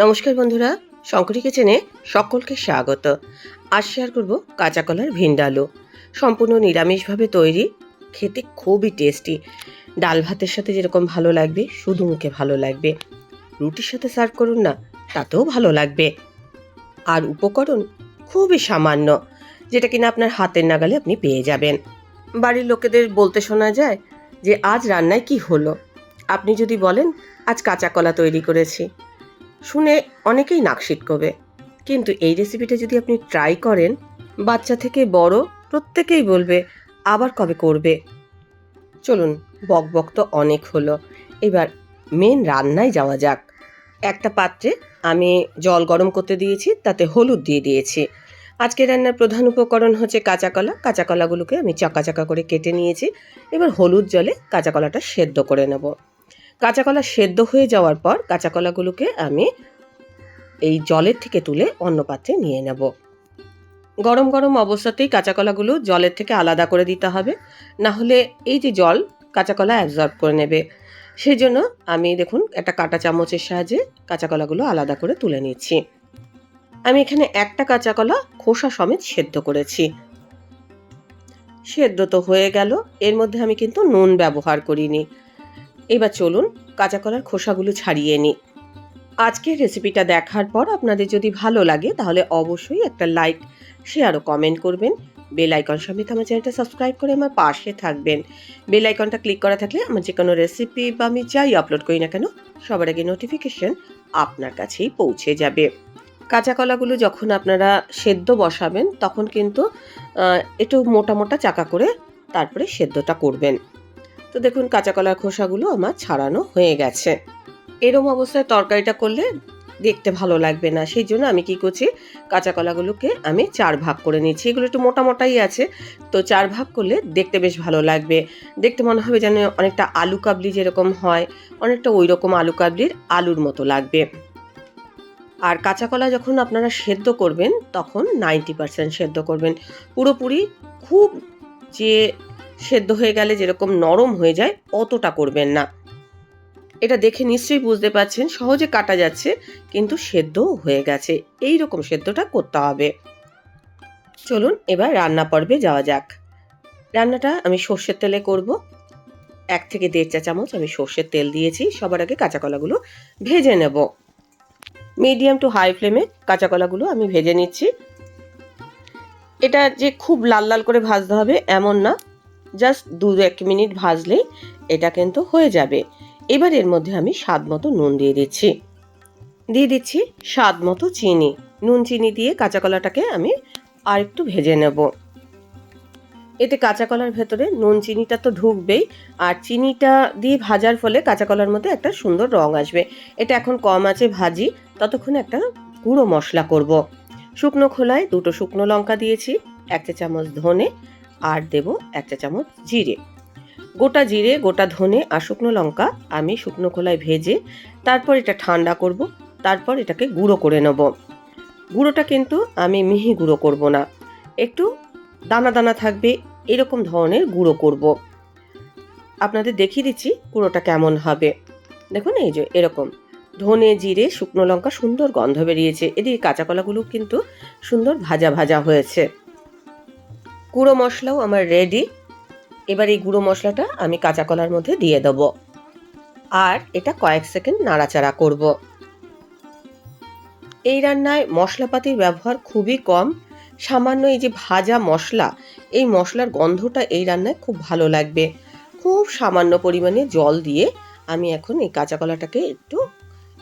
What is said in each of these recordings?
নমস্কার বন্ধুরা, শঙ্করী কিচেনে সকলকে স্বাগত। আজ শেয়ার করব কাঁচা কলার ভিন্ডালু। সম্পূর্ণ নিরামিষভাবে তৈরি, খেতে খুবই টেস্টি ডাল ভাতের সাথে যেরকম ভালো লাগবে, শুধু মুখে ভালো লাগবে। রুটির সাথে সার্ভ করুন না, তাতেও ভালো লাগবে। আর উপকরণ খুবই সামান্য, যেটা কিনা আপনার হাতের নাগালে আপনি পেয়ে যাবেন। বাড়ির লোকেদের বলতে শোনা যায় যে, আজ রান্নায় কি হলো? আপনি যদি বলেন, আজ কাঁচা কলা তৈরি করেছি। শুনে অনেকেই নাক করবে কিন্তু এই রেসিপিটা যদি আপনি ট্রাই করেন, বাচ্চা থেকে বড় প্রত্যেকেই বলবে, আবার কবে করবে? চলুন বক বক তো অনেক হলো। এবার মেন রান্নায় যাওয়া যাক। একটা পাত্রে আমি জল গরম করতে দিয়েছি, তাতে হলুদ দিয়ে দিয়েছি। আজকে রান্নার প্রধান উপকরণ হচ্ছে কাঁচা কলা। কাঁচা কলাগুলোকে আমি চাকা চাকা করে কেটে নিয়েছি। এবার হলুদ জলে কাঁচা কলাটা সেদ্ধ করে নেব। কাঁচা কলা সেদ্ধ হয়ে যাওয়ার পর কাঁচা কলাগুলোকে আমি এই জলের থেকে তুলে অন্য পাত্রে নিয়ে নেব। গরম গরম অবস্থাতেই কাঁচা কলাগুলো জলের থেকে আলাদা করে দিতে হবে। না হলে এই যে জল কাঁচা কলা অ্যাবজর্ব করে নেবে। সেই জন্য আমি দেখুন একটা কাঁটা চামচের সাহায্যে কাঁচা কলাগুলো আলাদা করে তুলে নিচ্ছি। আমি এখানে একটা কাঁচা কলা খোসা সমেত সেদ্ধ করেছি। সেদ্ধ তো হয়ে গেল। এর মধ্যে আমি কিন্তু নুন ব্যবহার করিনি। এবার চলুন কাঁচা কলার খোসাগুলো ছাড়িয়ে নিই। আজকের রেসিপিটা দেখার পর আপনাদের যদি ভালো লাগে, তাহলে অবশ্যই একটা লাইক শেয়ার ও কমেন্ট করবেন। বেল আইকন সমেত আমার চ্যানেলটা সাবস্ক্রাইব করে আমার পাশে থাকবেন। বেল আইকনটা ক্লিক করা থাকলে আমার যে কোনো রেসিপি বা আমি যাই আপলোড করি না কেন, সবার আগে নোটিফিকেশন আপনার কাছেই পৌঁছে যাবে। কাঁচা কলাগুলো যখন আপনারা সেদ্ধ বসাবেন, তখন কিন্তু একটু মোটা মোটা চাকা করে তারপরে সেদ্ধটা করবেন। তো দেখুন, কাঁচা কলার খোসাগুলো আমার ছাড়ানো হয়ে গেছে। এরম অবস্থায় তরকারিটা করলে দেখতে ভালো লাগবে না। সেই জন্য আমি কি করছি, কাঁচা কলাগুলোকে আমি চার ভাগ করে নিচ্ছি। এগুলো একটু মোটা মোটাই আছে, তো চার ভাগ করলে দেখতে বেশ ভালো লাগবে। দেখতে মনে হবে যেন অনেকটা আলু কাবলি যেরকম হয়, অনেকটা ওই রকম আলু কাবলির আলুর মতো লাগবে। আর কাঁচা কলা যখন আপনারা সেদ্ধ করবেন, তখন নাইনটি পার্সেন্ট সেদ্ধ করবেন। পুরোপুরি খুব যে সেদ্ধ হয়ে গেলে যেরকম নরম হয়ে যায়, অতটা করবেন না। এটা দেখে নিশ্চয়ই বুঝতে পারছেন, সহজে কাটা যাচ্ছে, কিন্তু সেদ্ধও হয়ে গেছে। এই রকম সেদ্ধটা করতে হবে। চলুন এবার রান্না পর্বে যাওয়া যাক। রান্নাটা আমি সর্ষের তেলে করব। এক থেকে দেড় চা চামচ আমি সর্ষের তেল দিয়েছি, সবার আগে কাঁচা কলাগুলো ভেজে নেব। মিডিয়াম টু হাই ফ্লেমে কাঁচা কলাগুলো আমি ভেজে নিচ্ছি। এটা যে খুব লাল লাল করে ভাজতে হবে, এমন না। জাস্ট দু এক মিনিট ভাজলেই এটা কিন্তু হয়ে যাবে। এবার এর মধ্যে আমি স্বাদ মতো নুন দিয়ে দিচ্ছি। দিয়ে দিচ্ছি স্বাদ মতো চিনি। নুন চিনি দিয়ে কাঁচা কলাটাকে আমি আর একটু ভেজে নেব। এতে কাঁচা কলার ভেতরে নুন চিনিটা তো ঢুকবেই, আর চিনিটা দিয়ে ভাজার ফলে কাঁচা কলার মধ্যে একটা সুন্দর রং আসবে। এটা এখন কম আছে ভাজি, ততক্ষণ একটা গুঁড়ো মশলা করব। শুকনো খোলায় দুটো শুকনো লঙ্কা দিয়েছি, এক চা চামচ ধনে আর দেব এক চা চামচ জিরে। গোটা জিরে, গোটা ধনে আর শুকনো লঙ্কা আমি শুকনো খোলায় ভেজে তারপর এটা ঠান্ডা করব, তারপর এটাকে গুঁড়ো করে নেব। গুঁড়োটা কিন্তু আমি মিহি গুঁড়ো করব না, একটু দানা দানা থাকবে, এরকম ধরনের গুঁড়ো করব। আপনাদের দেখিয়ে দিচ্ছি গুঁড়োটা কেমন হবে। দেখুন এই যে এরকম, ধনে, জিরে, শুকনো লঙ্কা সুন্দর গন্ধ বেরিয়েছে, এদিকে কাঁচা কলাগুলো কিন্তু সুন্দর ভাজা ভাজা হয়েছে। গুঁড়ো মশলাও আমার রেডি এবার এই গুঁড়ো মশলাটা আমি কাঁচা কলার মধ্যে দিয়ে দেব। আর এটা কয়েক সেকেন্ড নাড়াচাড়া করব। এই রান্নায় মশলাপাতির ব্যবহার খুবই কম। সামান্য এই যে ভাজা মশলা, এই মশলার গন্ধটা এই রান্নায় খুব ভালো লাগবে। খুব সামান্য পরিমাণে জল দিয়ে আমি এখন এই কাঁচা কলাটাকে একটু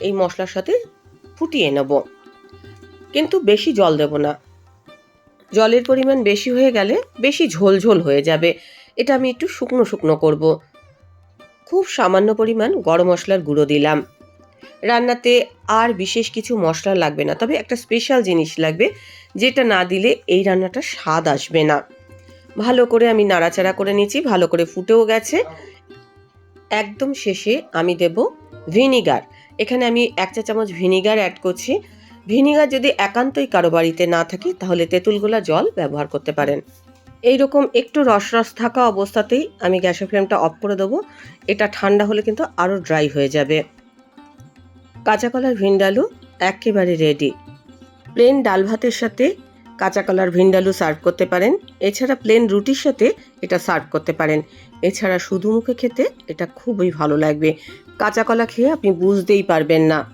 এই মশলার সাথে ফুটিয়ে নেব। কিন্তু বেশি জল দেব না। জলের পরিমাণ বেশি হয়ে গেলে বেশি ঝোল ঝোল হয়ে যাবে। এটা আমি একটু শুকনো শুকনো করব। খুব সামান্য পরিমাণ গরম মশলার গুঁড়ো দিলাম। রান্নাতে আর বিশেষ কিছু মশলা লাগবে না, তবে একটা স্পেশাল জিনিস লাগবে, যেটা না দিলে এই রান্নাটা স্বাদ আসবে না। ভালো করে আমি নাড়াচাড়া করে নিয়েছি, ভালো করে ফুটেও গেছে। একদম শেষে আমি দেব ভিনিগার। এখানে আমি এক চা চামচ ভিনিগার অ্যাড করছি। ভিনিগার যদি একান্তই কারও বাড়িতে না থাকে, তাহলে তেঁতুলগোলা জল ব্যবহার করতে পারেন। এই রকম একটু রস রস থাকা অবস্থাতেই আমি গ্যাসের ফ্লেমটা অফ করে দেবো। এটা ঠান্ডা হলে কিন্তু আরও ড্রাই হয়ে যাবে। কাঁচা কলার ভিন্ডালু একেবারে রেডি। প্লেন ডাল ভাতের সাথে কাঁচা কলার ভিন্ডালু সার্ভ করতে পারেন। এছাড়া প্লেন রুটির সাথে এটা সার্ভ করতে পারেন। এছাড়া শুধু মুখে খেতে এটা খুবই ভালো লাগবে। কাঁচা কলা খেয়ে আপনি বুঝতেই পারবেন না।